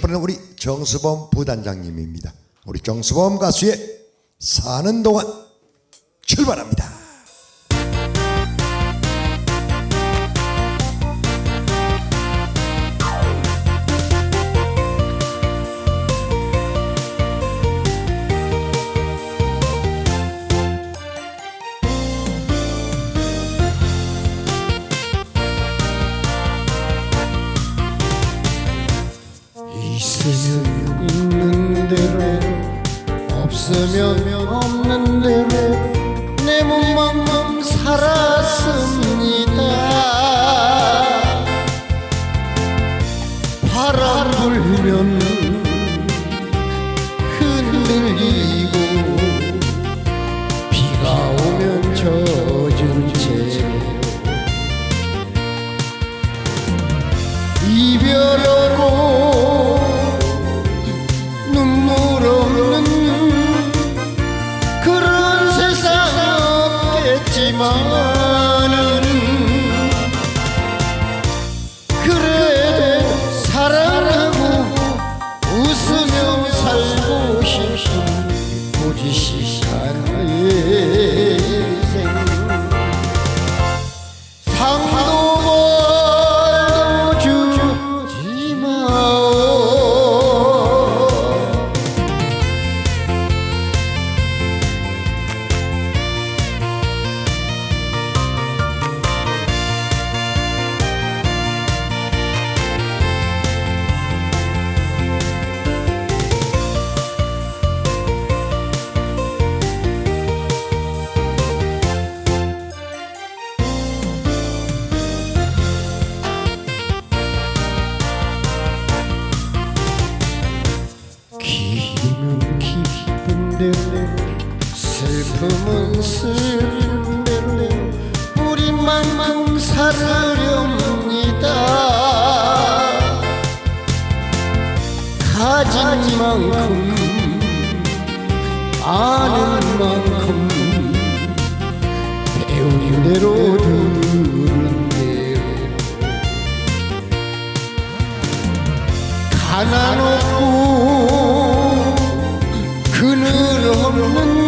뻔한 우리 정수범 부단장님입니다. 우리 정수범 가수의 사는 동안 출발합니다. 있으면 있는 대로 없으면 없는 대로 내 몸만큼 살았습 없 슬픈 대로 우리만큼 살으렵니다. 가진 만큼 아는 만큼 배운 대로 대로 가난 없고 그늘 없는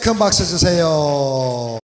큰 박수 주세요.